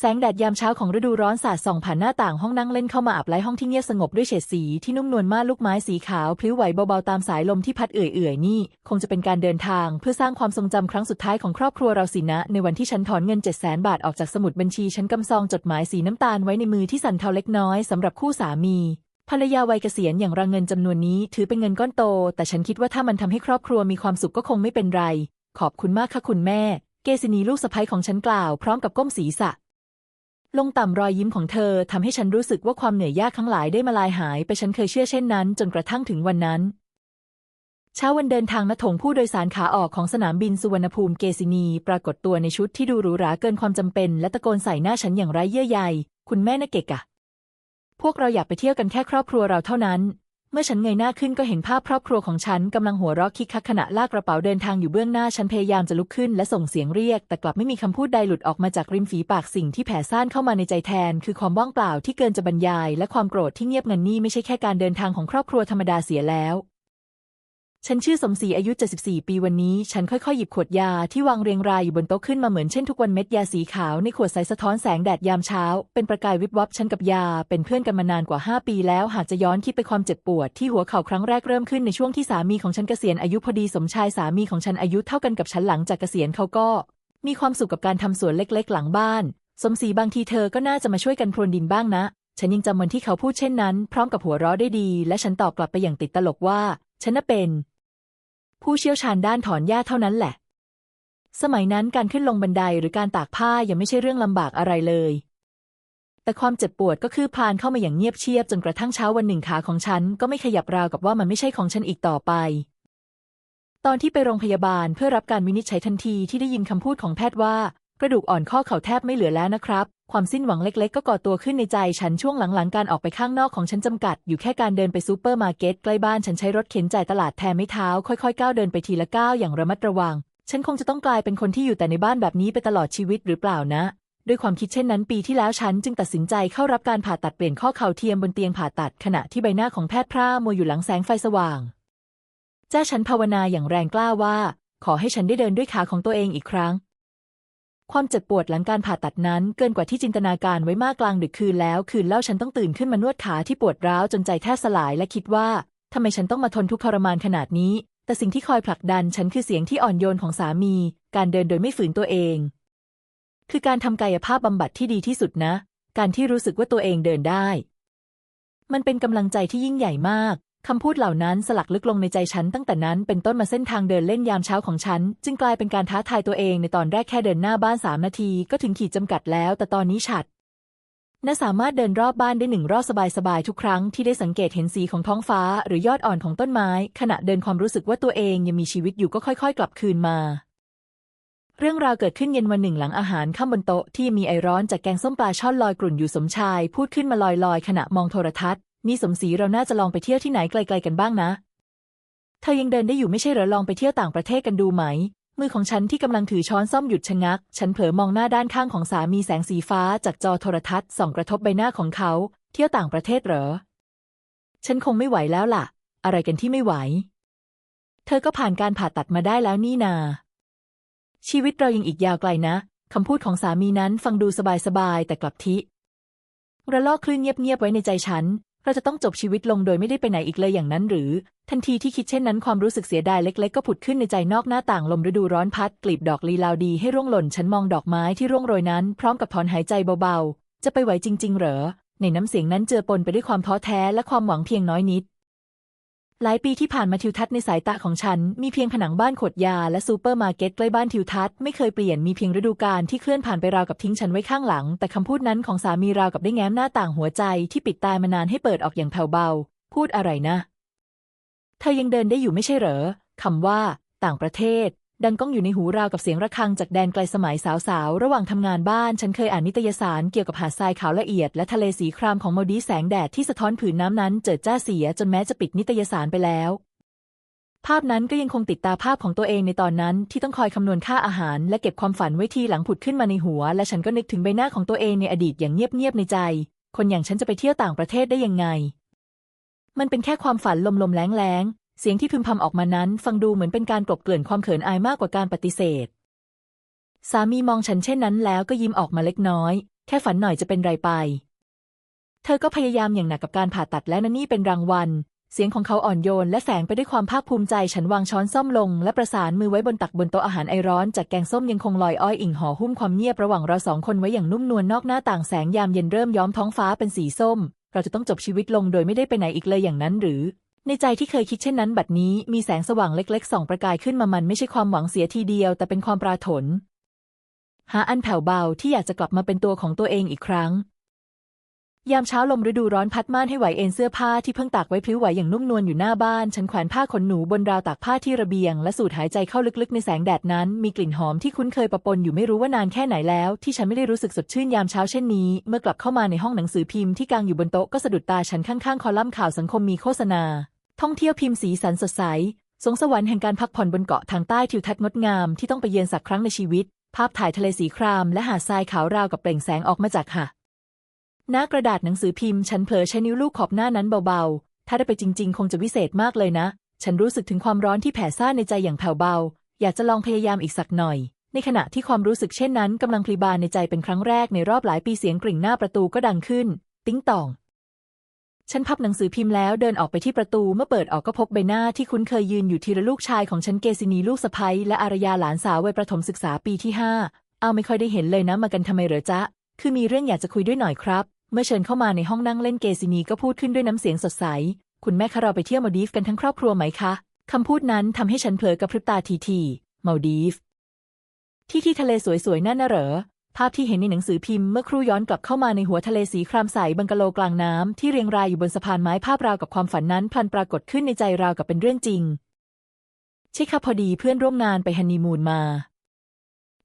แสงแดดยามเช้าของฤดูร้อนสาดส่องผ่านหน้าต่างห้องนั่งเล่นเข้ามาอับไล้ห้องที่เงียบสงบด้วยเฉดสีที่นุ่มนวลมากลูกไม้สีขาวพลิ้วไหวเบาๆตามสายลมที่พัดเอื่อยๆ นี่ คงจะเป็นการเดินทางเพื่อสร้างความทรงจำครั้งสุดท้ายของครอบครัวเราสินะ ในวันที่ฉันถอนเงินเจ็ดแสนบาทออกจากสมุดบัญชีฉันกำซองจดหมายสีน้ำตาลไว้ในมือที่สั่นเทาเล็กน้อยสำหรับคู่สามีภรรยาวัยเกษียณอย่างรังเงินจำนวนนี้ถือเป็นเงินก้อนโต แต่ฉันคิดว่าถ้ามันทำให้ครอบครัวมีความสุขก็คงไม่เป็นไร ขอบคุณมากค่ะคุณแม่ เกษินีลูกสะใภ้ของฉันกล่าว พร้อมกับก้มศีรษะ ลงต่ำรอยยิ้มของเธอทำให้ฉันรู้สึกว่าความเหนื่อยยากทั้งหลายได้มาลายหายไปฉันเคยเชื่อเช่นนั้น จนกระทั่งถึงวันนั้น เช้าวันเดินทางณถงผู้โดยสารขาออกของสนามบินสุวรรณภูมิเกษินี ปรากฏตัวในชุดที่ดูหรูหราเกินความจำเป็น และตะโกนใส่หน้าฉันอย่างไร้เยื่อใย คุณแม่นะเกะกะ พวกเราอยากไปเที่ยวกันแค่ครอบครัวเราเท่านั้น เมื่อฉันเงยหน้าขึ้นก็เห็นภาพครอบครัวของฉันกำลังหัวเราะคิกคักขณะลากกระเป๋าเดินทางอยู่เบื้องหน้าฉันพยายามจะลุกขึ้นและส่งเสียงเรียก แต่กลับไม่มีคำพูดใดหลุดออกมาจากริมฝีปากสิ่งที่แผ่ซ่านเข้ามาในใจแทน คือความว่างเปล่าที่เกินจะบรรยาย และความโกรธที่เงียบงันนี่ไม่ใช่แค่การเดินทางของครอบครัวธรรมดาเสียแล้ว ฉันชื่อสมศรีอายุ 74 ปีวันนี้ ฉันค่อยๆ หยิบขวดยาที่วางเรียงรายอยู่บนโต๊ะขึ้นมาเหมือนเช่นทุกวันเม็ดยาสีขาวในขวดใสสะท้อนแสงแดดยามเช้า เป็นประกายวิบวับฉันกับยา เป็นเพื่อนกันมานานกว่า 5 ปีแล้ว หากจะย้อนคิดไปความเจ็บปวดที่หัวเข่าครั้งแรกเริ่มขึ้นในช่วงที่สามีของฉันเกษียณอายุพอดีสมชายสามีของฉันอายุเท่ากันกับฉันหลังจากเกษียณเขาก็ มีความสุขกับการทำสวนเล็ก ๆ หลังบ้าน สมศรีบางทีเธอก็น่าจะมาช่วยกันพรวนดินบ้างนะ ฉันยังจำวันที่เขาพูดเช่นนั้น พร้อมกับหัวเราะได้ดี และฉันตอบกลับไปอย่างติดตลกว่าฉันน่ะเป็น ผู้เชี่ยวชาญด้านถอนหญ้าเท่านั้นแหละ สมัยนั้นการขึ้นลงบันไดหรือการตากผ้ายังไม่ใช่เรื่องลำบากอะไรเลย แต่ความเจ็บปวดก็คือพลานเข้ามาอย่างเงียบเชียบจนกระทั่งเช้าวันหนึ่งขาของฉันก็ไม่ขยับราวกับว่ามันไม่ใช่ของฉันอีกต่อไป ตอนที่ไปโรงพยาบาลเพื่อรับการวินิจฉัยทันทีที่ได้ยินคำพูดของแพทย์ว่า กระดูกอ่อนข้อเข่าแทบไม่เหลือแล้วนะครับ ความสิ้นหวังเล็กๆ ก็ก่อตัวขึ้นในใจฉันช่วงหลังๆ การออกไปข้างนอกของฉันจำกัด อยู่แค่การเดินไปซูเปอร์มาร์เก็ตใกล้บ้านฉันใช้รถเข็นจ่ายตลาดแทนไม่เท้า ค่อยๆ ก้าวเดินไปทีละก้าวอย่างระมัดระวัง ฉันคงจะต้องกลายเป็นคนที่อยู่แต่ในบ้านแบบนี้ไปตลอดชีวิตหรือเปล่านะ ด้วยความคิดเช่นนั้นปีที่แล้วฉันจึงตัดสินใจเข้ารับการผ่าตัดเปลี่ยนข้อเข่าเทียมบนเตียงผ่าตัดขณะที่ใบหน้าของแพทย์พร่ามัวอยู่หลังแสงไฟสว่างเจ้าฉันภาวนาอย่างแรงกล้าว่า ขอให้ฉันได้เดินด้วยขาของตัวเองอีกครั้ง ความเจ็บปวดหลังการผ่าตัดนั้นเกินกว่าที่จินตนาการไว้มากกลางดึกคืนแล้ว คืนแล้วฉันต้องตื่นขึ้นมานวดขาที่ปวดร้าวจนใจแทบสลายและคิดว่าทำไมฉันต้องมาทนทุกข์ทรมานขนาดนี้ แต่สิ่งที่คอยผลักดันฉันคือเสียงที่อ่อนโยนของสามี การเดินโดยไม่ฝืนตัวเอง คือการทำกายภาพบำบัดที่ดีที่สุดนะ การที่รู้สึกว่าตัวเองเดินได้ มันเป็นกำลังใจที่ยิ่งใหญ่มาก คำพูดเหล่านั้นสลักลึกลงในใจฉันตั้งแต่นั้นเป็นต้นมาเส้นทางเดินเล่นยามเช้าของฉัน จึงกลายเป็นการท้าทายตัวเองในตอนแรกแค่เดินหน้าบ้านสามนาทีก็ถึงขีดจำกัดแล้ว แต่ตอนนี้ฉัดน่าสามารถเดินรอบบ้านได้หนึ่งรอบสบายๆทุกครั้งที่ได้สังเกตเห็นสีของท้องฟ้า หรือยอดอ่อนของต้นไม้ ขณะเดินความรู้สึกว่าตัวเองยังมีชีวิตอยู่ก็ค่อย ๆ กลับคืนมา เรื่องราวเกิดขึ้นเย็นวันหนึ่งหลังอาหารข้ามบนโต๊ะที่มีไอร้อนจากแกงส้มปลาช่อนลอยกลุ่นอยู่สมชาย พูดขึ้นมาลอยๆ ขณะมองโทรทัศน์ นี่สมศรีเราน่าจะลองไปเที่ยวที่ไหนไกล ๆกันบ้างนะ เธอยังเดินได้อยู่ไม่ใช่เหรอลองไปเที่ยวต่างประเทศกันดูไหม มือของฉันที่กำลังถือช้อนซ่อมหยุดชะงัก ฉันเผลอมองหน้าด้านข้างของสามีแสงสีฟ้าจากจอโทรทัศน์ส่องกระทบใบหน้าของเขา เที่ยวต่างประเทศเหรอ ฉันคงไม่ไหวแล้วล่ะ อะไรกันที่ไม่ไหว เธอก็ผ่านการผ่าตัดมาได้แล้วนี่นา ชีวิตเรายังอีกยาวไกลนะคำพูดของสามีนั้นฟังดูสบายๆแต่กลับทิระลอกคลื่นเงียบๆไว้ในใจฉัน เราจะต้องจบชีวิตลงโดยไม่ได้ไปไหนอีกเลยอย่างนั้นหรือ ทันทีที่คิดเช่นนั้นความรู้สึกเสียดายเล็ก ๆ ก็ผุดขึ้นในใจนอกหน้าต่างลมฤดูร้อนพัดกลีบดอกลีลาวดีให้ร่วงหล่นฉันมองดอกไม้ที่ร่วงโรยนั้น พร้อมกับถอนหายใจเบาๆ จะไปไหวจริง ๆ เหรอ ในน้ำเสียงนั้นเจือปนไปด้วยความท้อแท้และความหวังเพียงน้อยนิด หลายปีที่ผ่านมาทิวทัศน์ในสายตาของฉัน มีเพียงผนังบ้านขดยาและซูเปอร์มาร์เก็ตใกล้บ้านทิวทัศน์ไม่เคยเปลี่ยนมีเพียงฤดูกาลที่เคลื่อนผ่านไปราวกับทิ้งฉันไว้ข้างหลัง แต่คำพูดนั้นของสามีราวกับได้แง้มหน้าต่างหัวใจที่ปิดตายมานานให้เปิดออกอย่างแผ่วเบา พูดอะไรนะ เธอยังเดินได้อยู่ไม่ใช่เหรอคำว่า ต่างประเทศ ดังก้องอยู่ในหูราวกับเสียงระฆังจากแดนไกลสมัยสาวๆ ระหว่างทำงานบ้าน ฉันเคยอ่านนิตยสารเกี่ยวกับหาดทรายขาวละเอียดและทะเลสีครามของโมดีแสงแดดที่สะท้อนผืนน้ำนั้นเจิดจ้าเสียจนแม้จะปิดนิตยสารไปแล้ว ภาพนั้นก็ยังคงติดตาภาพของตัวเองในตอนนั้นที่ต้องคอยคำนวณค่าอาหาร และเก็บความฝันไว้ทีหลังผุดขึ้นมาในหัว และฉันก็นึกถึงใบหน้าของตัวเองในอดีตอย่างเงียบๆในใจ คนอย่างฉันจะไปเที่ยวต่างประเทศได้ยังไง มันเป็นแค่ความฝันลมๆแล้ง เสียงที่พึมพำออกมานั้นฟังดูเหมือนเป็นการกลบเกลื่อนความเขินอายมากกว่าการปฏิเสธ สามีมองฉันเช่นนั้นแล้วก็ยิ้มออกมาเล็กน้อย แค่ฝันหน่อยจะเป็นไรไป เธอก็พยายามอย่างหนักกับการผ่าตัดและนั่นนี่เป็นรางวัล เสียงของเขาอ่อนโยนและแฝงไปด้วยความภาคภูมิใจ ฉันวางช้อนส้อมลง และประสานมือไว้บนตักบนโต๊ะอาหารไอร้อน จากแกงส้มยังคงลอยอ้อยอิ่งห่อหุ้มความเงียบระหว่างเราสองคนไว้อย่างนุ่มนวลนอกหน้าต่างแสงยามเย็นเริ่มย้อมท้องฟ้าเป็นสีส้ม เราจะต้องจบชีวิตลงโดยไม่ได้ไปไหนอีกเลยอย่างนั้นหรือ ในใจที่เคยคิดเช่นนั้นบัดนี้มีแสงสว่างเล็กๆส่องประกายขึ้นมามันไม่ใช่ความหวังเสียทีเดียว แต่เป็นความปราถน หาอันแผ่วเบาที่อยากจะกลับมาเป็นตัวของตัวเองอีกครั้ง ยามเช้าลมฤดูร้อนพัดม่านให้ไหวเอ็นเสื้อผ้าที่เพิ่งตากไว้พลิ้วไหวอย่างนุ่มนวลอยู่หน้าบ้าน ฉันแขวนผ้าขนหนูบนราวตากผ้าที่ระเบียง และสูดหายใจเข้าลึกๆ ในแสงแดดนั้น มีกลิ่นหอมที่คุ้นเคยปะปนอยู่ไม่รู้ว่านานแค่ไหนแล้ว ที่ฉันไม่ได้รู้สึกสดชื่นยามเช้าเช่นนี้ เมื่อกลับเข้ามาในห้องหนังสือพิมพ์ที่กางอยู่บนโต๊ะก็สะดุดตาฉันข้างๆคอลัมน์ข่าวสังคมมีโฆษณา ท่องเที่ยวพิมพ์สีสันสดใส สงสวรรค์แห่งการพักผ่อนบนเกาะทางใต้ทิวทัศน์งดงามที่ต้องไปเยือนสักครั้งในชีวิต ภาพถ่ายทะเลสีครามและหาดทรายขาวราวกับเปล่งแสงออกมาจากหะหน้ากระดาษหนังสือพิมพ์ ฉันเผลอใช้นิ้วลูกขอบหน้านั้นเบาๆ ถ้าได้ไปจริง ๆ คงจะวิเศษมากเลยนะ ฉันรู้สึกถึงความร้อนที่แผ่ซ่านในใจอย่างแผ่วเบา อยากจะลองพยายามอีกสักหน่อย ในขณะที่ความรู้สึกเช่นนั้นกำลังพลีบานในใจเป็นครั้งแรกในรอบหลายปีเสียงกริ่งหน้าประตูก็ดังขึ้น ติ้งต่อง ฉันพับหนังสือพิมพ์แล้วเดินออกไปที่ประตูเมื่อเปิดออกก็พบใบหน้าที่คุ้นเคยยืนอยู่ทีละลูกชายของฉันเกซินีลูกสะใภ้และอารยาหลานสาววัยประถมศึกษาปีที่ห้าเอาไม่ค่อยได้เห็นเลยนะมากันทำไมเหรอจ๊ะ คือมีเรื่องอยากจะคุยด้วยหน่อยครับ เมื่อเชิญเข้ามาในห้องนั่งเล่นเกซินีก็พูดขึ้นด้วยน้ำเสียงสดใส คุณแม่คะเราไปเที่ยวมาดีฟกันทั้งครอบครัวไหมคะคำพูดนั้นทำให้ฉันเผลอกระพริบตาทีทีๆมาดีฟที่ที่ทะเลสวยๆนั่นน่ะเหรอ ภาพที่เห็นในหนังสือพิมพ์เมื่อครู่ย้อนกลับเข้ามาในหัวทะเลสีครามใสบังกะโลกลางน้ำที่เรียงรายอยู่บนสะพานไม้ภาพราวกับความฝันนั้นพลันปรากฏขึ้นในใจราวกับเป็นเรื่องจริงใช่ค่ะพอดีเพื่อนร่วมงานไปฮันนีมูนมา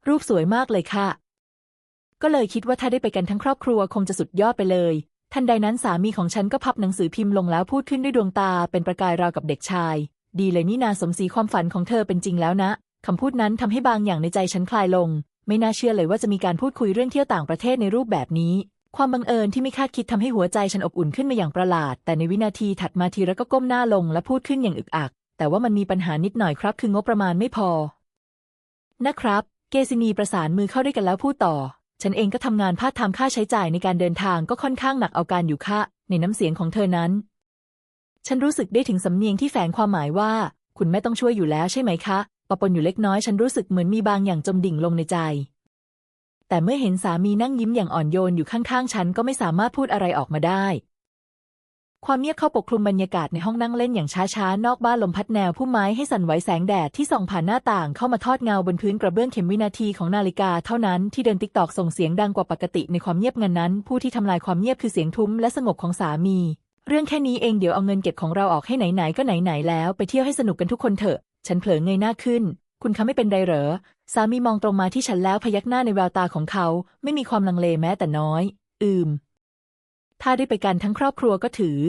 รูปสวยมากเลยค่ะ ก็เลยคิดว่าถ้าได้ไปกันทั้งครอบครัวคงจะสุดยอดไปเลย ทันใดนั้นสามีของฉันก็พับหนังสือพิมพ์ลงแล้วพูดขึ้นด้วยดวงตาเป็นประกายราวกับเด็กชาย ดีเลยนี่นาสมศรีความฝันของเธอเป็นจริงแล้วนะคำพูดนั้นทำให้บางอย่างในใจฉันคลายลง ไม่น่าเชื่อเลยว่าจะมีการพูดคุยเรื่องเที่ยวต่างประเทศในรูปแบบนี้ ความบังเอิญที่ไม่คาดคิดทำให้หัวใจฉันอบอุ่นขึ้นมาอย่างประหลาด แต่ในวินาทีถัดมาทีระก็ก้มหน้าลงและพูดขึ้นอย่างอึกอัก แต่ว่ามันมีปัญหานิดหน่อยครับ คืองบประมาณไม่พอ นะครับ เกซินีประสานมือเข้าด้วยกันแล้วพูดต่อ ฉันเองก็ทำงานพาดทำค่าใช้จ่ายในการเดินทางก็ค่อนข้างหนักเอาการอยู่ค่ะ ในน้ำเสียงของเธอนั้น ฉันรู้สึกได้ถึงสำเนียงที่แฝงความหมายว่า คุณแม่ต้องช่วยอยู่แล้วใช่ไหมคะ ปะปนอยู่เล็กน้อยฉันรู้สึกเหมือนมีบางอย่างจมดิ่งลงในใจ แต่เมื่อเห็นสามีนั่งยิ้มอย่างอ่อนโยนอยู่ข้างๆ ฉันก็ไม่สามารถพูดอะไรออกมาได้ ความเงียบเข้าปกคลุมบรรยากาศในห้องนั่งเล่นอย่างช้าๆ นอกบ้านลมพัดแนวพุ่มไม้ให้สั่นไหวแสงแดดที่ส่องผ่านหน้าต่างเข้ามาทอดเงาบนพื้นกระเบื้องเข็มวินาทีของนาฬิกาเท่านั้นที่เดินติ๊กตอกส่งเสียงดังกว่าปกติในความเงียบงันนั้น ผู้ที่ทำลายความเงียบคือเสียงทุ้มและสงบของสามี เรื่องแค่นี้เองเดี๋ยวเอาเงินเก็บของเราออกให้ไหนๆก็ไหนๆแล้ว ไปเที่ยวให้สนุกกันทุกคนเถอะ ฉันเผลอเงยหน้าขึ้น คุณคะไม่เป็นไรเหรอ สามีมองตรงมาที่ฉันแล้วพยักหน้าในแววตาของเขา ไม่มีความลังเลแม้แต่น้อย อืม ถ้าได้ไปกันทั้งครอบครัวก็ถือ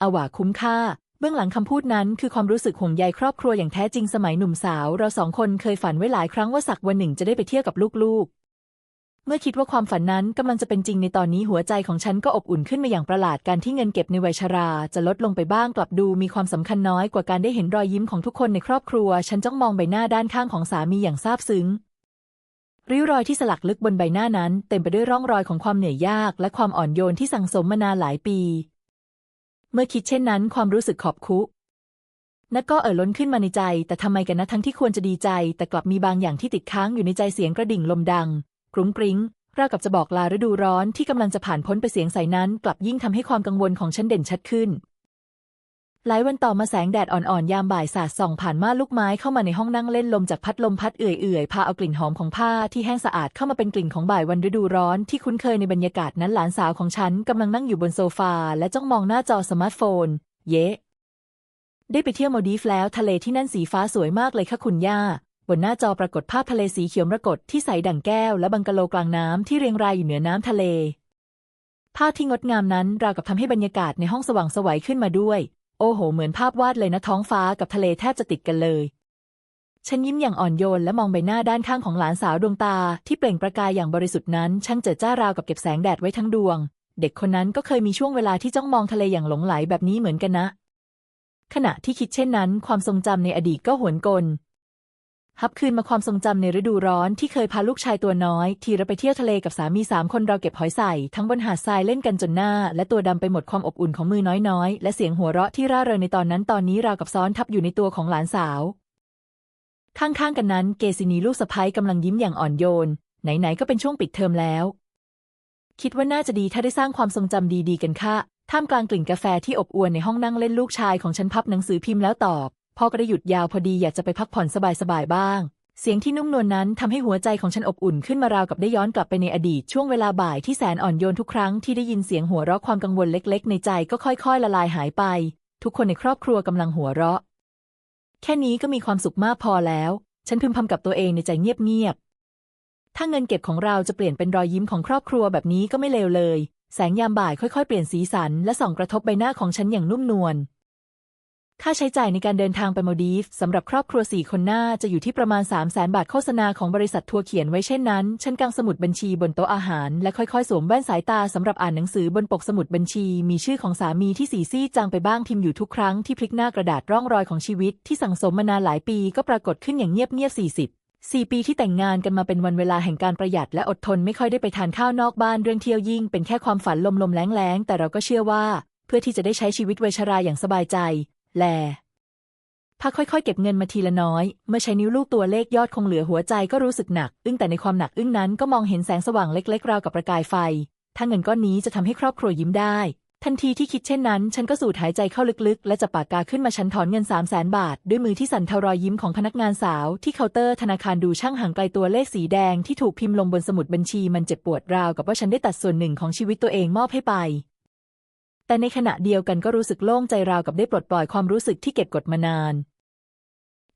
อาว่าคุ้มค่า เบื้องหลังคำพูดนั้นคือความรู้สึกห่วงใยครอบครัวอย่างแท้จริงสมัยหนุ่มสาว เราสองคนเคยฝันไว้หลายครั้งว่าสักวันหนึ่งจะได้ไปเที่ยวกับลูกๆ เมื่อคิดว่าความฝันนั้นกำลังจะเป็นจริงในตอนนี้หัวใจของฉันก็อบอุ่นขึ้นมาอย่างประหลาดการที่เงินเก็บในวัยชรา จะลดลงไปบ้างกลับดูมีความสำคัญน้อยกว่าการได้เห็นรอยยิ้มของทุกคนในครอบครัว ฉันจ้องมองใบหน้าด้านข้างของสามีอย่างซาบซึ้งริ้วรอยที่สลักลึกบนใบหน้านั้น เต็มไปด้วยร่องรอยของความเหนื่อยยาก และความอ่อนโยนที่สั่งสมมานานหลายปี เมื่อคิดเช่นนั้นความรู้สึกขอบคุนักก็เอ่อล้นขึ้นมาในใจ แต่ทำไมกันนะทั้งที่ควรจะดีใจ แต่กลับมีบางอย่างที่ติดค้างอยู่ในใจเสียงกระดิ่งลมดัง กรุ้งกริ้งราวกับจะบอกลาฤดูร้อนที่กำลังจะผ่านพ้นไปเสียงใสนั้น กลับยิ่งทำให้ความกังวลของฉันเด่นชัดขึ้น หลายวันต่อมาแสงแดดอ่อนๆ ยามบ่ายสาดส่องผ่านม่านลูกไม้เข้ามาในห้องนั่งเล่นลมจากพัดลมพัดเอื่อยๆ พาเอากลิ่นหอมของผ้าที่แห้งสะอาดเข้ามาเป็นกลิ่นของบ่ายวันฤดูร้อนที่คุ้นเคยในบรรยากาศนั้นหลานสาวของฉันกำลังนั่งอยู่บนโซฟาและจ้องมองหน้าจอสมาร์ทโฟน เย้ได้ไปเที่ยวมาดีฟแล้วทะเลที่นั่นสีฟ้าสวยมากเลยค่ะคุณย่า บนหน้าจอปรากฏภาพทะเลสีเขียวมรกตที่ใสดั่งแก้วและบังกะโลกลางน้ำที่เรียงรายอยู่เหนือน้ำทะเล ภาพที่งดงามนั้นราวกับทำให้บรรยากาศในห้องสว่างสวัยขึ้นมาด้วย โอ้โห เหมือนภาพวาดเลยนะท้องฟ้ากับทะเลแทบจะติดกันเลยฉันยิ้มอย่างอ่อนโยนและมองใบหน้าด้านข้างของหลานสาวดวงตา ที่เปล่งประกายอย่างบริสุทธิ์นั้น ช่างเจิดจ้าราวกับเก็บแสงแดดไว้ทั้งดวง เด็กคนนั้นก็เคยมีช่วงเวลาที่จ้องมองทะเลอย่างหลงไหลแบบนี้เหมือนกันนะ ขณะที่คิดเช่นนั้น ความทรงจำในอดีตก็หวนกล ฮับคืนมาความทรงจำในฤดูร้อนที่เคยพาลูกชายตัวน้อย ทีระไปเที่ยวทะเลกับสามีสามคนเราเก็บหอยใส่ ทั้งบนหาดทรายเล่นกันจนหน้า และตัวดำไปหมดความอบอุ่นของมือน้อยๆ และเสียงหัวเราะที่ร่าเริงในตอนนั้นตอนนี้ราวกับซ้อนทับอยู่ในตัวของหลานสาว ข้างๆกันนั้นเกซินีลูกสะพ้ยกำลังยิ้มอย่างอ่อนโยน ไหนๆก็เป็นช่วงปิดเทอมแล้ว คิดว่าน่าจะดีถ้าได้สร้างความทรงจำดีๆกันค่ะท่ามกลางกลิ่นกาแฟที่อบอวลในห้องนั่งเล่นลูกชายของฉันพับหนังสือพิมพ์แล้วตอบ พ่อก็ได้หยุดยาวพอดีอยากจะไปพักผ่อนสบายๆบ้าง เสียงที่นุ่มนวลนนั้นทำให้หัวใจของฉันอบอุ่นขึ้นมาราวกับได้ย้อนกลับไปในอดีตช่วงเวลาบ่ายที่แสนอ่อนโยนทุกครั้งที่ได้ยินเสียงหัวเราะความกังวลเล็ก ๆ ในใจก็ค่อย ๆ ละลายหายไป ทุกคนในครอบครัวกำลังหัวเราะ แค่นี้ก็มีความสุขมากพอแล้ว ฉันพึมพำกับตัวเองในใจเงียบๆถ้าเงินเก็บของเราจะเปลี่ยนเป็นรอยยิ้มของครอบครัวแบบนี้ก็ไม่เลวเลย แสงยามบ่ายค่อย ๆ เปลี่ยนสีสันและส่องกระทบใบหน้าของฉันอย่างนุ่มนวล ค่าใช้จ่ายในการเดินทางไปมาดีฟสำหรับครอบครัวสี่คนหน้าจะอยู่ที่ประมาณ 3 0 0แสนบาทโฆษณาของบริษัททัวร์เขียนไว้เช่นนั้น ฉันกางสมุดบัญชีบนโต๊ะอาหาร และค่อยๆ สวมแว่นสายตาสำหรับอ่านหนังสือบนปกสมุดบัญชี มีชื่อของสามีที่สีซีดจางไปบ้างพิมพ์อยู่ทุกครั้งที่พลิกหน้ากระดาษร่องรอยของชีวิตที่สั่งสมมานานหลายปีก็ปรากฏขึ้นอย่างเงียบๆ40สี่ปีที่แต่งงานกันมาเป็นวันเวลาแห่งการประหยัดและอดทนไม่ค่อยได้ไปทานข้าวนอกบ้านเรื่องเที่ยวยิ่ง เป็นแค่ความฝันลมๆแล้งๆ แต่เราก็เชื่อว่า เพื่อที่จะได้ใช้ชีวิตวัยชราอย่างสบายใจ แลพักค่อยๆ เก็บเงินมาทีละน้อย เมื่อใช้นิ้วลูกตัวเลขยอดคงเหลือหัวใจก็รู้สึกหนัก อึ้งแต่ในความหนักอึ้งนั้นก็มองเห็นแสงสว่างเล็กๆ ราวกับประกายไฟ ถ้าเงินก้อนนี้จะทำให้ครอบครัวยิ้มได้ ทันทีที่คิดเช่นนั้น ฉันก็สูดหายใจเข้าลึกๆ และจับปากกาขึ้นมาฉันถอนเงิน3 0 0แสนบาท ด้วยมือที่สั่นเทารอยยิ้มของพนักงานสาว ที่เคาน์เตอร์ธนาคารดูช่างห่างไกลตัวเลขสีแดงที่ถูกพิมพ์ลงบนสมุดบัญชีมันเจ็บปวดราวกับว่าฉันได้ตัดส่วนหนึ่งของชีวิตตัวเองมอบให้ไป แต่ในขณะเดียวกันก็รู้สึกโล่งใจราวกับได้ปลดปล่อยความรู้สึกที่เก็บกดมานาน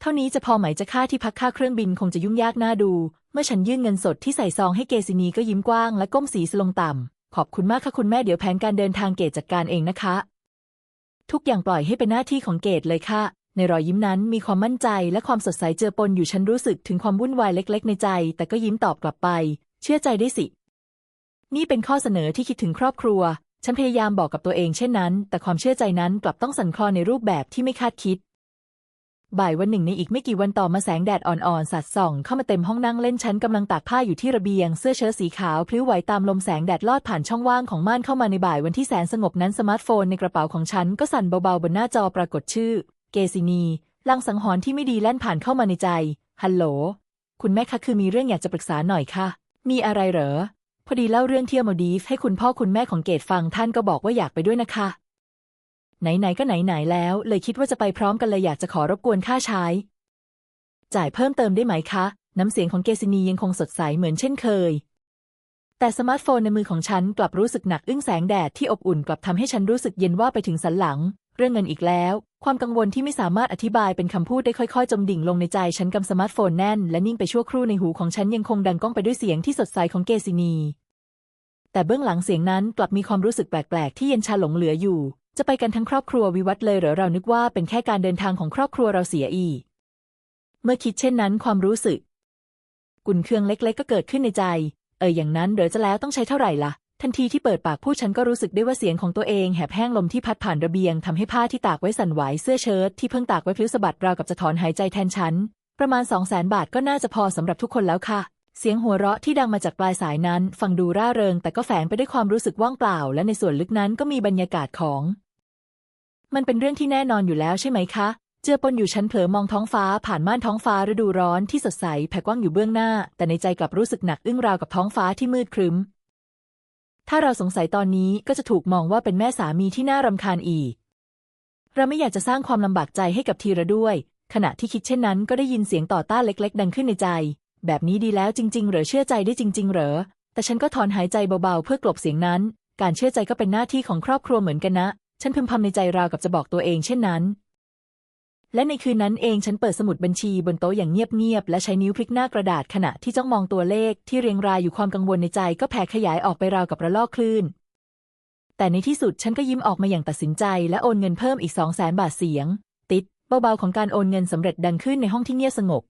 เท่านี้จะพอไหมจะค่าที่พักค่าเครื่องบินคงจะยุ่งยากน่าดู เมื่อฉันยื่นเงินสดที่ใส่ซองให้เกซินีก็ยิ้มกว้างและก้มศีรษะลงต่ำขอบคุณมากค่ะคุณแม่เดี๋ยวแผนการเดินทางเกตจัดการเองนะคะ ทุกอย่างปล่อยให้เป็นหน้าที่ของเกตเลยค่ะ ในรอยยิ้มนั้นมีความมั่นใจและความสดใสเจือปนอยู่ฉันรู้สึกถึงความวุ่นวายเล็ก ๆ ในใจ แต่ก็ยิ้มตอบกลับไป เชื่อใจได้สิ นี่เป็นข้อเสนอที่คิดถึงครอบครัว ฉันพยายามบอกกับตัวเองเช่นนั้น แต่ความเชื่อใจนั้นกลับต้องสั่นคลอนในรูปแบบที่ไม่คาดคิด บ่ายวันหนึ่งในอีกไม่กี่วันต่อมาแสงแดดอ่อนๆสัดส่อง เข้ามาเต็มห้องนั่งเล่นฉันกำลังตากผ้าอยู่ที่ระเบียง เสื้อเชิ้ตสีขาวพลิ้วไหวตามลมแสงแดดลอดผ่านช่องว่างของม่านเข้ามาในบ่ายวันที่แสนสงบนั้นสมาร์ทโฟนในกระเป๋าของฉันก็สั่นเบาๆบนหน้าจอปรากฏชื่อ เกซินีลังสังหรณ์ที่ไม่ดีแล่นผ่านเข้ามาในใจฮัลโหลคุณแม่คะคือมีเรื่องอยากจะปรึกษาหน่อยค่ะ มีอะไรเหรอ พอดีเล่าเรื่องเที่ยวมาดีฟให้คุณพ่อคุณแม่ของเกดฟังท่านก็บอกว่าอยากไปด้วยนะคะ ไหนๆก็ไหนๆแล้ว เลยคิดว่าจะไปพร้อมกันเลยอยากจะขอรบกวนค่าใช้ จ่ายเพิ่มเติมได้ไหมคะ น้ำเสียงของเกซินียังคงสดใสเหมือนเช่นเคย แต่สมาร์ทโฟนในมือของฉันกลับรู้สึกหนักอึ้งแสงแดดที่อบอุ่นกลับทำให้ฉันรู้สึกเย็นว่าไปถึงสันหลัง เรื่องเงินอีกแล้ว ความกังวลที่ไม่สามารถอธิบายเป็นคำพูดได้ค่อยๆ จมดิ่งลงในใจฉันกำสมาร์ทโฟนแน่น และนิ่งไปชั่วครู่ในหูของฉันยังคงดังก้องไปด้วยเสียงที่สดใสของเกซินี แต่เบื้องหลังเสียงนั้นกลับมีความรู้สึกแปลกๆ ที่เย็นชาหลงเหลืออยู่ จะไปกันทั้งครอบครัววิวัฒเลยหรือเรานึกว่าเป็นแค่การเดินทางของครอบครัวเราเสียอีกเมื่อคิดเช่นนั้นความรู้สึก กุนเคืองเล็ก ๆ ก็เกิดขึ้นในใจ เอออย่างนั้นเดี๋ยวจะแล้วต้องใช้เท่าไหร่ล่ะ ทันทีที่เปิดปากพูดฉันก็รู้สึกได้ว่าเสียงของตัวเองแหบแห้งลมที่พัดผ่านระเบียงทำให้ผ้าที่ตากไว้สั่นไหวเสื้อเชิ้ตที่เพิ่งตากไว้พลิ้วสะบัดราวกับจะถอนหายใจแทนฉัน ประมาณสองแสนบาทก็น่าจะพอสำหรับทุกคนแล้วค่ะ เสียงหัวเราะที่ดังมาจากปลายสายนั้น ฟังดูร่าเริง แต่ก็แฝงไปด้วยความรู้สึกว่างเปล่า และในส่วนลึกนั้นก็มีบรรยากาศของ มันเป็นเรื่องที่แน่นอนอยู่แล้วใช่ไหมคะเจือปนอยู่ฉันเผลอมองท้องฟ้าผ่านม่านท้องฟ้าฤดูร้อนที่สดใสแผ่กว้างอยู่เบื้องหน้า แต่ในใจกลับรู้สึกหนักอึ้งราวกับท้องฟ้าที่มืดครึ้ม ถ้าเราสงสัยตอนนี้ก็จะถูกมองว่าเป็นแม่สามีที่น่ารำคาญอีก เราไม่อยากจะสร้างความลำบากใจให้กับทีระด้วย ขณะที่คิดเช่นนั้นก็ได้ยินเสียงต่อต้านเล็ก ๆ ดังขึ้นในใจ แบบนี้ดีแล้วจริง ๆ เหรอเชื่อใจได้จริง ๆ เหรอ แต่ฉันก็ถอนหายใจเบาๆ เพื่อกลบเสียงนั้น การเชื่อใจก็เป็นหน้าที่ของครอบครัวเหมือนกันนะ ฉันพึมพำในใจราวกับจะบอกตัวเองเช่นนั้น และในคืนนั้นเองฉันเปิดสมุดบัญชีบนโต๊ะอย่างเงียบๆ และใช้นิ้วพลิกหน้ากระดาษขณะที่จ้องมองตัวเลขที่เรียงรายอยู่ความกังวลในใจก็แผ่ขยายออกไปราวกับระลอกคลื่น แต่ในที่สุดฉันก็ยิ้มออกมาอย่างตัดสินใจ และโอนเงินเพิ่มอีกสองแสนบาทเสียง ติดเบาๆของการโอนเงินสำเร็จดังขึ้นในห้องที่เงียบสงบ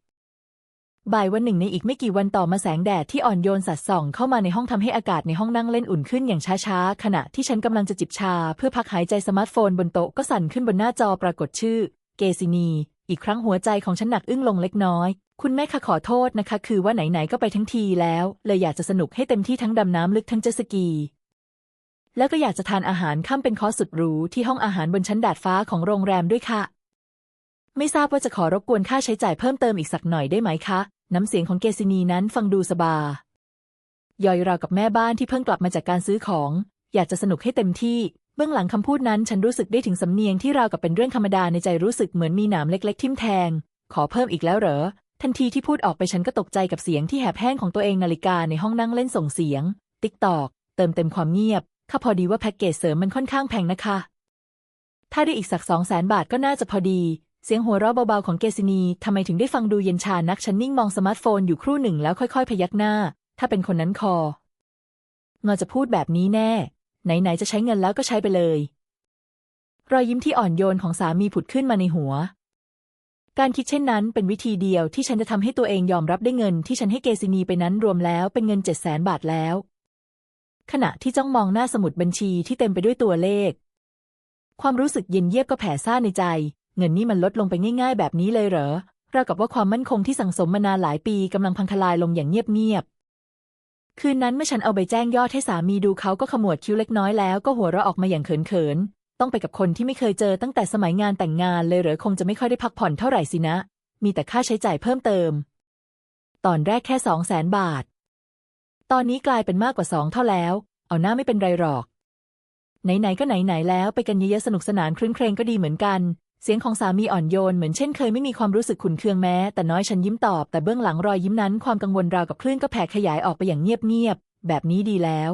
บ่ายวันหนึ่งในอีกไม่กี่วันต่อมาแสงแดดที่อ่อนโยนสัดส่องเข้ามาในห้องทำให้อากาศในห้องนั่งเล่นอุ่นขึ้นอย่างช้าๆ ขณะที่ฉันกำลังจะจิบชา เพื่อพักหายใจสมาร์ทโฟนบนโต๊ะก็สั่นขึ้นบนหน้าจอปรากฏชื่อ เกซินี อีกครั้งหัวใจของฉันหนักอึ้งลงเล็กน้อย คุณแม่คะขอโทษนะคะ คือว่าไหนๆก็ไปทั้งทีแล้ว เลยอยากจะสนุกให้เต็มที่ทั้งดำน้ำลึกทั้งเจสกี แล้วก็อยากจะทานอาหารค่ำเป็นคอสสุดหรูที่ห้องอาหารบนชั้นดาดฟ้าของโรงแรมด้วยค่ะ ไม่ทราบว่าจะขอรบกวนค่าใช้จ่ายเพิ่มเติมอีกสักหน่อยได้ไหมคะ น้ำเสียงของเกซินีนั้นฟังดูสบายย่อยราวกับแม่บ้านที่เพิ่งกลับมาจากการซื้อของ อยากจะสนุกให้เต็มที่ เบื้องหลังคำพูดนั้นฉันรู้สึกได้ถึงสำเนียงที่ราวกับเป็นเรื่องธรรมดาในใจรู้สึกเหมือนมีหนามเล็ก ๆ ทิ่มแทง ขอเพิ่มอีกแล้วเหรอ ทันทีที่พูดออกไปฉันก็ตกใจกับเสียงที่แหบแห้งของตัวเองนาฬิกาในห้องนั่งเล่นส่งเสียง ติ๊กตอก เติมเต็มความเงียบข้าพอดีว่าแพ็กเกจเสริมมันค่อนข้างแพงนะคะ ถ้าได้อีกสักสองแสนบาทก็น่าจะพอดี เสียงหัวเราะเบาๆของเกซินีทำไมถึงได้ฟังดูเย็นชานักฉันนิ่งมองสมาร์ทโฟนอยู่ครู่หนึ่งแล้วค่อย ๆ พยักหน้า ถ้าเป็นคนนั้นคองอจะพูดแบบนี้แน่ ไหนๆจะใช้เงินแล้วก็ใช้ไปเลย รอยยิ้มที่อ่อนโยนของสามีผุดขึ้นมาในหัว การคิดเช่นนั้นเป็นวิธีเดียวที่ฉันจะทำให้ตัวเองยอมรับได้เงินที่ฉันให้เกซินีไปนั้นรวมแล้วเป็นเงินเจ็ดแสนบาทแล้ว ขณะที่จ้องมองหน้าสมุดบัญชีที่เต็มไปด้วยตัวเลข ความรู้สึกเย็นเยียบก็แผ่ซ่านในใจ เงินนี่มันลดลงไปง่าย ๆ แบบนี้เลยเหรอราวกับว่าความมั่นคงที่สั่งสมมานานหลายปีกำลังพังทลายลงอย่างเงียบๆ คืนนั้นเมื่อฉันเอาใบแจ้งยอดให้สามีดูเขาก็ขมวดคิ้วเล็กน้อยแล้วก็หัวเราะออกมาอย่างเขินๆ ต้องไปกับคนที่ไม่เคยเจอตั้งแต่สมัยงานแต่งงานเลยเหรือคงจะไม่ค่อยได้พักผ่อนเท่าไหร่สินะ มีแต่ค่าใช้จ่ายเพิ่มเติม ตอนแรกแค่สองแสนบาท ตอนนี้กลายเป็นมากกว่าสองเท่าแล้ว เอาหน้าไม่เป็นไรหรอก ไหนๆก็ไหนๆแล้วไปกันเยอะๆสนุกสนานครื้นเครงก็ดีเหมือนกัน เสียงของสามีอ่อนโยนเหมือนเช่นเคยไม่มีความรู้สึกขุนเคืองแม้ แต่น้อยฉันยิ้มตอบ แต่เบื้องหลังรอยยิ้มนั้นความกังวลราวกับคลื่นก็แผ่ขยายออกไปอย่างเงียบๆแบบนี้ดีแล้ว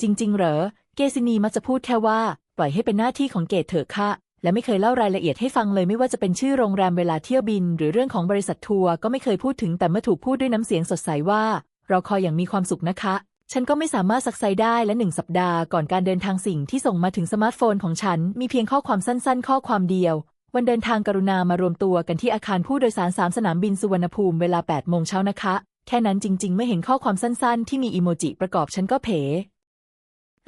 จริง ๆ เหรอ เกซินีมักจะพูดแค่ว่า ปล่อยให้เป็นหน้าที่ของเกตเถอะค่ะและไม่เคยเล่ารายละเอียดให้ฟังเลยไม่ว่าจะเป็นชื่อโรงแรมเวลาเที่ยวบิน หรือเรื่องของบริษัททัวร์ก็ไม่เคยพูดถึงแต่เมื่อถูกพูดด้วยน้ำเสียงสดใสว่า เราคอยอย่างมีความสุขนะคะ ฉันก็ไม่สามารถสักไซได้และหนึ่งสัปดาห์ก่อนการเดินทางสิ่งที่ส่งมาถึงสมาร์ทโฟนของฉัน มีเพียงข้อความสั้น ๆ ข้อความเดียว วันเดินทางกรุณามารวมตัวกันที่อาคารผู้โดยสารสามสนามบินสุวรรณภูมิเวลา8โมงเช้านะคะ แค่นั้นจริง ๆ ไม่เห็นข้อความสั้น ๆ ที่มีอีโมจิประกอบฉันก็เผ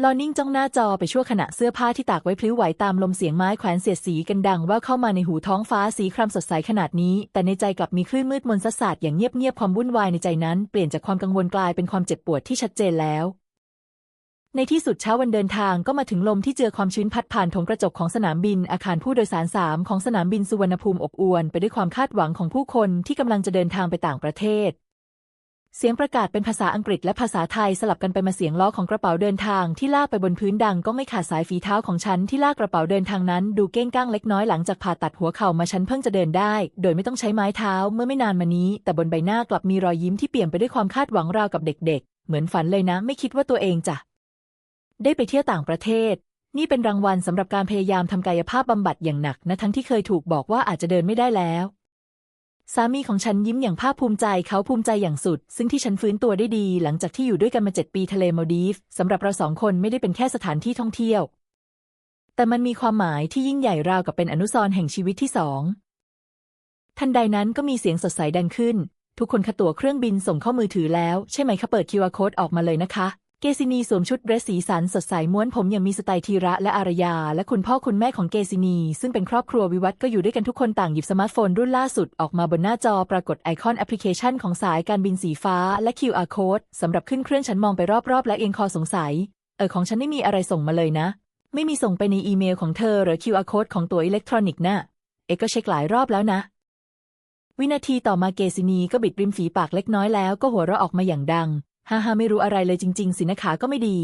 ลอนิ่งจ้องหน้าจอไปชั่วขณะเสื้อผ้าที่ตากไว้พลิ้วไหวตามลมเสียงไม้แขวนเสียดสีกันดังว่าเข้ามาในหูท้องฟ้าสีครามสดใสขนาดนี้ แต่ในใจกลับมีคลื่นมืดมนสัสาดอย่างเงียบๆความวุ่นวายในใจนั้นเปลี่ยนจากความกังวลกลายเป็นความเจ็บปวดที่ชัดเจนแล้วในที่สุดเช้าวันเดินทางก็มาถึงลมที่เจือความชื้นพัดผ่านถงกระจกของสนามบิน อาคารผู้โดยสารสามของสนามบินสุวรรณภูมิอบอวลไปด้วยความคาดหวังของผู้คนที่กำลังจะเดินทางไปต่างประเทศ เสียงประกาศเป็นภาษาอังกฤษและภาษาไทยสลับกันไปมาเสียงล้อของกระเป๋าเดินทางที่ลากไปบนพื้นดังก็ไม่ขาดสายฝีเท้าของฉันที่ลากกระเป๋าเดินทางนั้น ดูเก้งก้างเล็กน้อยหลังจากผ่าตัดหัวเข่ามาฉันเพิ่งจะเดินได้ โดยไม่ต้องใช้ไม้เท้าเมื่อไม่นานมานี้ แต่บนใบหน้ากลับมีรอยยิ้มที่เปลี่ยมไปด้วยความคาดหวังราวกับเด็ก ๆ เหมือนฝันเลยนะ ไม่คิดว่าตัวเองจะได้ไปเที่ยวต่างประเทศ นี่เป็นรางวัลสำหรับการพยายามทำกายภาพบำบัดอย่างหนักนะทั้งที่เคยถูกบอกว่าอาจจะเดินไม่ได้แล้ว สามีของฉันยิ้มอย่างภาคภูมิใจเขาภูมิใจอย่างสุด ซึ่งที่ฉันฟื้นตัวได้ดี หลังจากที่อยู่ด้วยกันมาเจ็ดปีทะเลมาดีฟสำหรับเราสองคนไม่ได้เป็นแค่สถานที่ท่องเที่ยว แต่มันมีความหมายที่ยิ่งใหญ่ราวกับเป็นอนุสรณ์แห่งชีวิตที่สองทันใดนั้นก็มีเสียงสดใสดังขึ้น ทุกคนคะตั๋วเครื่องบินส่งเข้ามือถือแล้ว ใช่ไหมคะเปิด QR code ออกมาเลยนะคะ เกซินีสวมชุดเดรสสีสันสดใสม้วนผมอย่างมีสไตล์ทีระและอารยา และคุณพ่อคุณแม่ของเกซินี ซึ่งเป็นครอบครัววิวัฒน์ก็อยู่ด้วยกันทุกคนต่างหยิบสมาร์ทโฟนรุ่นล่าสุดออกมาบนหน้าจอปรากฏไอคอนแอปพลิเคชันของสายการบินสีฟ้าและ QR code สำหรับขึ้นเครื่องฉันมองไปรอบๆ และเอียงคอสงสัย เออของฉันไม่มีอะไรส่งมาเลยนะ ไม่มีส่งไปในอีเมลของเธอหรือ QR code ของตัวอิเล็กทรอนิกส์น่ะเอก็เช็คหลายรอบแล้วนะ วินาทีต่อมาเกซินีก็บิดริมฝีปากเล็กน้อยแล้วก็หัวเราะออกมาอย่างดัง ฮ่าฮ่าไม่รู้อะไรเลยจริง ๆ สินะขาก็ไม่ดี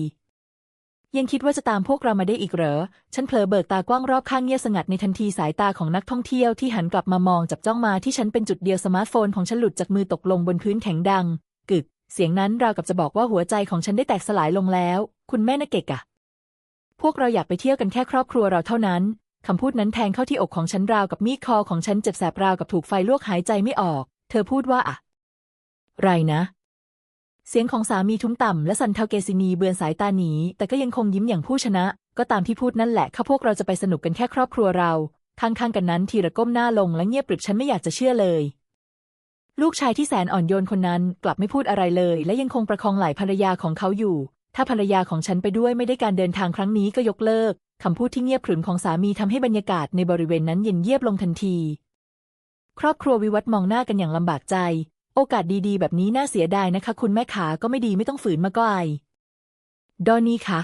ยังคิดว่าจะตามพวกเรามาได้อีกเหรอ ฉันเผลอเบิกตากว้างรอบข้างเงียบสงัดในทันทีสายตาของนักท่องเที่ยวที่หันกลับมามองจับจ้องมาที่ฉันเป็นจุดเดียวสมาร์ทโฟนของฉันหลุดจากมือตกลงบนพื้นแข็งดัง กึก เสียงนั้นราวกับจะบอกว่าหัวใจของฉันได้แตกสลายลงแล้ว คุณแม่นะเกกอะพวกเราอยากไปเที่ยวกันแค่ครอบครัวเราเท่านั้นคำพูดนั้นแทงเข้าที่อกของฉันราวกับมีดคอของฉันเจ็บแสบราวกับถูกไฟลวกหายใจไม่ออก เธอพูดว่าอะ ไรนะ เสียงของสามีทุ้มต่ำและสันเทาเกซินีเบือนสายตาหนี แต่ก็ยังคงยิ้มอย่างผู้ชนะ ก็ตามที่พูดนั่นแหละข้าพวกเราจะไปสนุกกันแค่ครอบครัวเราข้างๆกันนั้นทีระก้มหน้าลงและเงียบปริบฉันไม่อยากจะเชื่อเลย ลูกชายที่แสนอ่อนโยนคนนั้นกลับไม่พูดอะไรเลย และยังคงประคองไหล่ภรรยาของเขาอยู่ ถ้าภรรยาของฉันไปด้วยไม่ได้การเดินทางครั้งนี้ก็ยกเลิกคำพูดที่เงียบขรึมของสามีทำให้บรรยากาศในบริเวณนั้นเย็นเยียบลงทันที ครอบครัววิวัฒมองหน้ากันอย่างลำบากใจ โอกาสดีๆ แบบนี้น่าเสียดายนะคะ คุณแม่ขาก็ไม่ดีไม่ต้องฝืนมาก็ไอดอนนี่คะ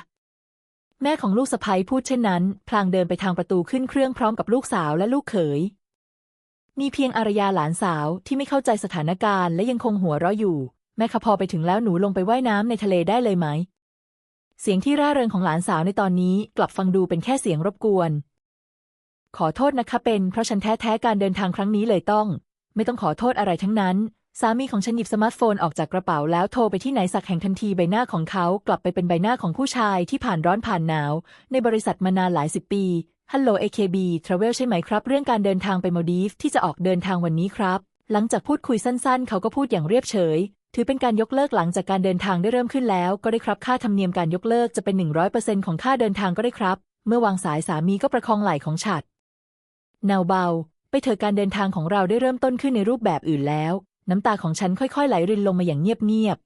แม่ของลูกสะใภ้พูดเช่นนั้น พลางเดินไปทางประตูขึ้นเครื่องพร้อมกับลูกสาวและลูกเขย มีเพียงอารยาหลานสาวที่ไม่เข้าใจสถานการณ์และยังคงหัวเราะอยู่ แม่คะพอไปถึงแล้วหนูลงไปว่ายน้ำในทะเลได้เลยไหม เสียงที่ร่าเริงของหลานสาวในตอนนี้กลับฟังดูเป็นแค่เสียงรบกวน ขอโทษนะคะเป็นเพราะฉันแท้ๆการเดินทางครั้งนี้เลยต้อง ไม่ต้องขอโทษอะไรทั้งนั้น สามีของฉันหยิบสมาร์ทโฟนออกจากกระเป๋าแล้วโทรไปที่ไหนสักแห่งทันทีใบหน้าของเขากลับไปเป็นใบหน้าของผู้ชายที่ผ่านร้อนผ่านหนาว ในบริษัทมานานหลายสิบปีฮัลโหล AKB Travel ใช่ไหมครับ เรื่องการเดินทางไปมาดีฟที่จะออกเดินทางวันนี้ครับ หลังจากพูดคุยสั้นๆ เขาก็พูดอย่างเรียบเฉย ถือเป็นการยกเลิกหลังจากการเดินทางได้เริ่มขึ้นแล้ว ก็ได้ครับค่าธรรมเนียมการยกเลิกจะเป็น 100%ของค่าเดินทางก็ได้ครับ เมื่อวางสายสามีก็ประคองไหล่ของฉัดเนาเบา ไปเถอะการเดินทางของเราได้เริ่มต้นขึ้นในรูปแบบอื่นแล้ว น้ำตาของฉันค่อยๆไหลรินลงมาอย่างเงียบ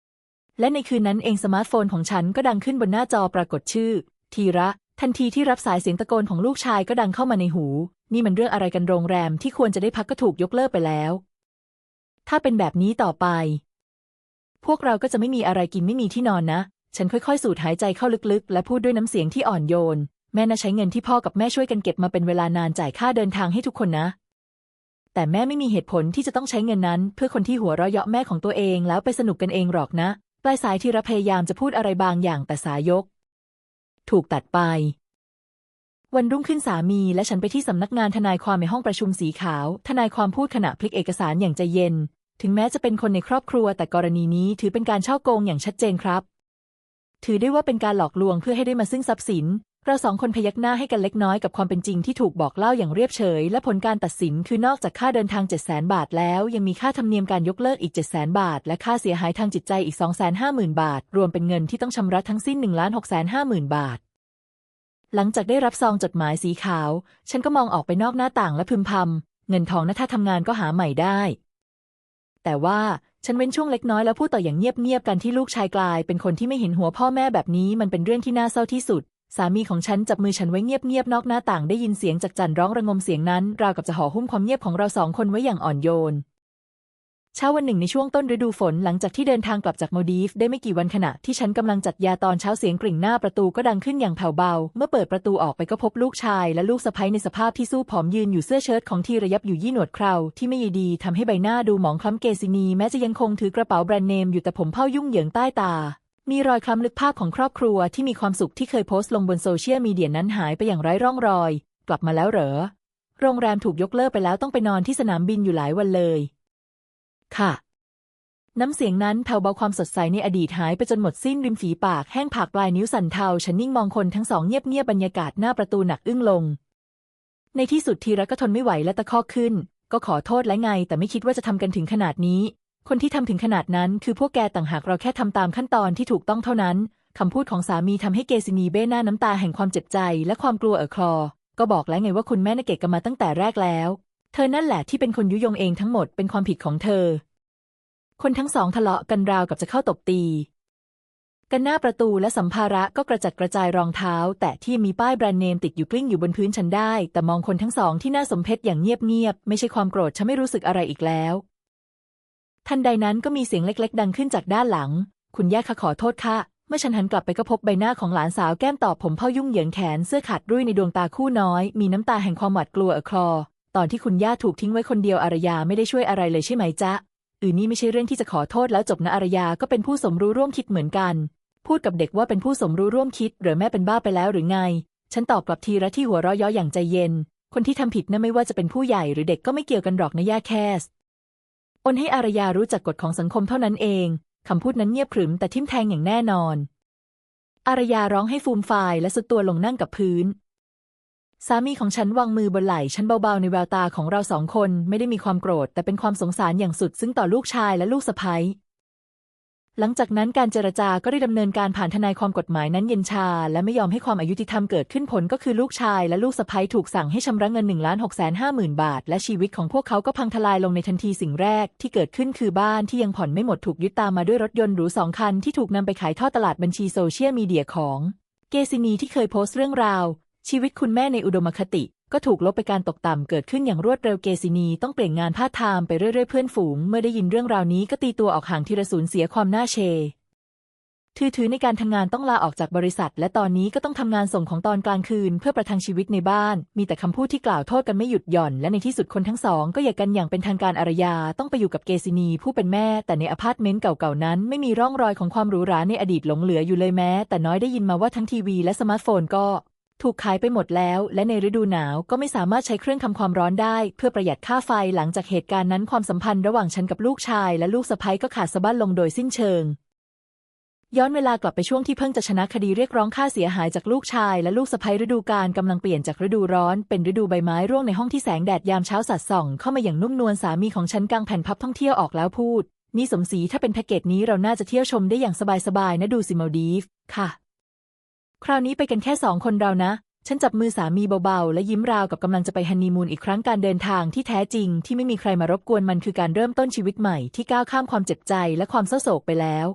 ๆ และในคืนนั้นเองสมาร์ทโฟนของฉันก็ดังขึ้นบนหน้าจอปรากฏชื่อ ทีระ ทันทีที่รับสายเสียงตะโกนของลูกชายก็ดังเข้ามาในหู นี่มันเรื่องอะไรกันโรงแรมที่ควรจะได้พักก็ถูกยกเลิกไปแล้ว ถ้าเป็นแบบนี้ต่อไป พวกเราก็จะไม่มีอะไรกินไม่มีที่นอนนะ ฉันค่อยๆ สูดหายใจเข้าลึกๆ และพูดด้วยน้ำเสียงที่อ่อนโยน แม่น่าใช้เงินที่พ่อกับแม่ช่วยกันเก็บมาเป็นเวลานานจ่ายค่าเดินทางให้ทุกคนนะ แต่แม่ไม่มีเหตุผลที่จะต้องใช้เงินนั้น เพื่อคนที่หัวเราะเยาะแม่ของตัวเองแล้วไปสนุกกันเองหรอกนะ ปลายสายที่ระพยายามจะพูดอะไรบางอย่างแต่สายก ถูกตัดไป วันรุ่งขึ้นสามีและฉันไปที่สำนักงานทนายความในห้องประชุมสีขาว ทนายความพูดขณะพลิกเอกสารอย่างใจเย็น ถึงแม้จะเป็นคนในครอบครัว แต่กรณีนี้ถือเป็นการช่อโกงอย่างชัดเจนครับ ถือได้ว่าเป็นการหลอกลวงเพื่อให้ได้มาซึ่งทรัพย์สิน เราสองคนพยักหน้าให้กันเล็กน้อยกับความเป็นจริงที่ถูกบอกเล่าอย่างเรียบเฉย และผลการตัดสินคือนอกจากค่าเดินทาง 7 0 0 0 0 บาทแล้ว ยังมีค่าธรรมเนียมการยกเลิกอีก7 0 0 0 0 0 บาท และค่าเสียหายทางจิตใจอีก 250,000 บาท รวมเป็นเงินที่ต้องชำระทั้งสิ้น 1 6 5 0 0 0 0 บาท หลังจากได้รับซองจดหมายสีขาว ฉันก็มองออกไปนอกหน้าต่างและพึมพำเงินทองนะถ้าทำงานก็หาใหม่ได้ แต่ว่าฉันเว้นช่วงเล็กน้อยแล้วพูดต่ออย่างเงียบๆกันที่ลูกชายกลาย เป็นคนที่ไม่เห็นหัวพ่อแม่แบบนี้มันเป็นเรื่องที่น่าเศร้าที่สุด สามีของฉันจับมือฉันไว้เงียบๆนอกหน้าต่างได้ยินเสียงจากจันร้องระงมเสียงนั้น ราวกับจะห่อหุ้มความเงียบของเราสองคนไว้อย่างอ่อนโยนเช้าวันหนึ่งในช่วงต้นฤดูฝนหลังจากที่เดินทางกลับจากโมดีฟได้ไม่กี่วันขณะที่ฉันกำลังจัดยาตอนเช้าเสียงกริ่งหน้าประตูก็ดังขึ้นอย่างแผ่วเบา เมื่อเปิดประตูออกไปก็พบลูกชาย และลูกสะใภ้ในสภาพที่สู้ผอมยืนอยู่เสื้อเชิ้ตของทีระยับอยู่ยี่หนวดเคราที่ไม่ยีดีทำให้ใบหน้าดูหมองคล้ำเกซินีแม้จะยังคงถือกระเป๋าแบรนด์เนมอยู่แต่ผมเผ้ายุ่งเหยิงใต้ตา มีรอยคล้ำลึกภาพของครอบครัวที่มีความสุขที่เคยโพสต์ลงบนโซเชียลมีเดียนั้นหายไปอย่างไร้ร่องรอย กลับมาแล้วเหรอ โรงแรมถูกยกเลิกไปแล้วต้องไปนอนที่สนามบินอยู่หลายวันเลย ค่ะ น้ำเสียงนั้นแผ่วเบาความสดใสในอดีตหายไปจนหมดสิ้นริมฝีปากแห้งผากปลายนิ้วสั่นเทาฉันนิ่งมองคนทั้งสองเงียบเงียบบรรยากาศหน้าประตูหนักอึ้งลง ในที่สุดทีระก็ทนไม่ไหวและตะคอกขึ้น ก็ขอโทษและไง แต่ไม่คิดว่าจะทำกันถึงขนาดนี้ คนที่ทำถึงขนาดนั้นคือพวกแกต่างหากเราแค่ทำตามขั้นตอนที่ถูกต้องเท่านั้น คำพูดของสามีทำให้เกซินีเบ้หน้าน้ำตาแห่งความเจ็บใจและความกลัวเอ่อคลอ ก็บอกแล้วไงว่าคุณแม่นเกะกันมาตั้งแต่แรกแล้ว เธอนั่นแหละที่เป็นคนยุยงเองทั้งหมดเป็นความผิดของเธอ คนทั้งสองทะเลาะกันราวกับจะเข้าตบตีกันหน้าประตูและสัมภาระก็กระจัดกระจายรองเท้า แต่ที่มีป้ายแบรนด์เนมติดอยู่กลิ้งอยู่บนพื้นฉันได้ แต่มองคนทั้งสองที่น่าสมเพชอย่างเงียบๆไม่ใช่ความโกรธฉันไม่รู้สึกอะไรอีกแล้ว ทันใดนั้นก็มีเสียงเล็กๆ ดังขึ้นจากด้านหลัง คุณย่าคะขอโทษค่ะ เมื่อฉันหันกลับไปก็พบใบหน้าของหลานสาวแก้มตอบผมเผ้ายุ่งเหยิงแขนเสื้อขาดรุ่ยในดวงตาคู่น้อย มีน้ำตาแห่งความหวาดกลัวเออคลอ ตอนที่คุณย่าถูกทิ้งไว้คนเดียวอารยาไม่ได้ช่วยอะไรเลยใช่ไหมจ๊ะอือนี่ไม่ใช่เรื่องที่จะขอโทษแล้วจบนะอารยาก็เป็นผู้สมรู้ร่วมคิดเหมือนกัน พูดกับเด็กว่าเป็นผู้สมรู้ร่วมคิดหรือแม่เป็นบ้าไปแล้วหรือไง ฉันตอบกลับทีละที่หัวเราะย้ออย่างใจเย็น คนที่ทำผิดนะไม่ว่าจะเป็นผู้ใหญ่หรือเด็กก็ไม่เกี่ยวกันหรอกนะย่าแคส อนให้อารยารู้จักกฎของสังคมเท่านั้นเอง คำพูดนั้นเงียบขรึมแต่ทิ่มแทงอย่างแน่นอน อารยาร้องให้ฟูมฟายและสุดตัวลงนั่งกับพื้น สามีของฉันวางมือบนไหล่ฉันเบาๆในแววตาของเราสองคนไม่ได้มีความโกรธ แต่เป็นความสงสารอย่างสุดซึ่งต่อลูกชายและลูกสะใภ้ หลังจากนั้นการเจรจาก็ได้ดำเนินการผ่านทนายความกฎหมายนั้นเย็นชา และไม่ยอมให้ความอายุติธรรมเกิดขึ้นผลก็คือลูกชายและลูกสะใภ้ถูกสั่งให้ชำระเงิน1ล้าน6แสนห้าหมื่นบาท และชีวิตของพวกเขาก็พังทลายลงในทันทีสิ่งแรกที่เกิดขึ้นคือบ้านที่ยังผ่อนไม่หมดถูกยึดตามมาด้วยรถยนต์หรูสองคันที่ถูกนำไปขายทอดตลาดบัญชีโซเชียลมีเดียของเกซินีที่เคยโพสต์เรื่องราว ชีวิตคุณแม่ในอุดมคติ ก็ถูกลบไปการตกต่ำเกิดขึ้นอย่างรวดเร็วเกซินีต้องเปลี่ยนงานพาทไทม์ไปเรื่อยๆเพื่อนฝูง เมื่อได้ยินเรื่องราวนี้ก็ตีตัวออกห่างทีละสูญเสียความน่าเชถือถือในการทำงานต้องลาออกจากบริษัท และตอนนี้ก็ต้องทำงานส่งของตอนกลางคืน เพื่อประทังชีวิตในบ้าน มีแต่คำพูดที่กล่าวโทษกันไม่หยุดหย่อน และในที่สุดคนทั้งสอง ก็อยากกันอย่างเป็นทางการอารยาต้องไปอยู่กับเกซินีผู้เป็นแม่ แต่ในอพาร์ตเมนต์เก่าๆนั้น ไม่มีร่องรอยของความหรูหราในอดีตหลงเหลืออยู่เลยแม้ แต่น้อยได้ยินมาว่าทั้งทีวีและสมาร์ทโฟนก็ ถูกขายไปหมดแล้ว และในฤดูหนาวก็ไม่สามารถใช้เครื่องทำความร้อนได้ เพื่อประหยัดค่าไฟหลังจากเหตุการณ์นั้นความสัมพันธ์ระหว่างฉันกับลูกชาย และลูกสะใภ้ก็ขาดสะบั้นลงโดยสิ้นเชิง ย้อนเวลากลับไปช่วงที่เพิ่งจะชนะคดีเรียกร้องค่าเสียหายจากลูกชาย และลูกสะใภ้ฤดูกาลกำลังเปลี่ยนจากฤดูร้อน เป็นฤดูใบไม้ร่วงในห้องที่แสงแดดยามเช้าสัดส่อง เข้ามาอย่างนุ่มนวลสามีของฉันกางแผ่นพับท่องเที่ยวออกแล้วพูดนี่สมศรีถ้าเป็นแพ็กเกจนี้เราน่าจะเที่ยวชมได้อย่างสบายๆนะดูสิมาดีฟค่ะ คราวนี้ไปกันแค่สองคนเรานะ ฉันจับมือสามีเบาๆ และยิ้มราวกับกำลังจะไปฮันนีมูนอีกครั้งการเดินทางที่แท้จริง ที่ไม่มีใครมารบกวนมันคือการเริ่มต้นชีวิตใหม่ที่ก้าวข้ามความเจ็บใจและความเศร้าโศกไปแล้ว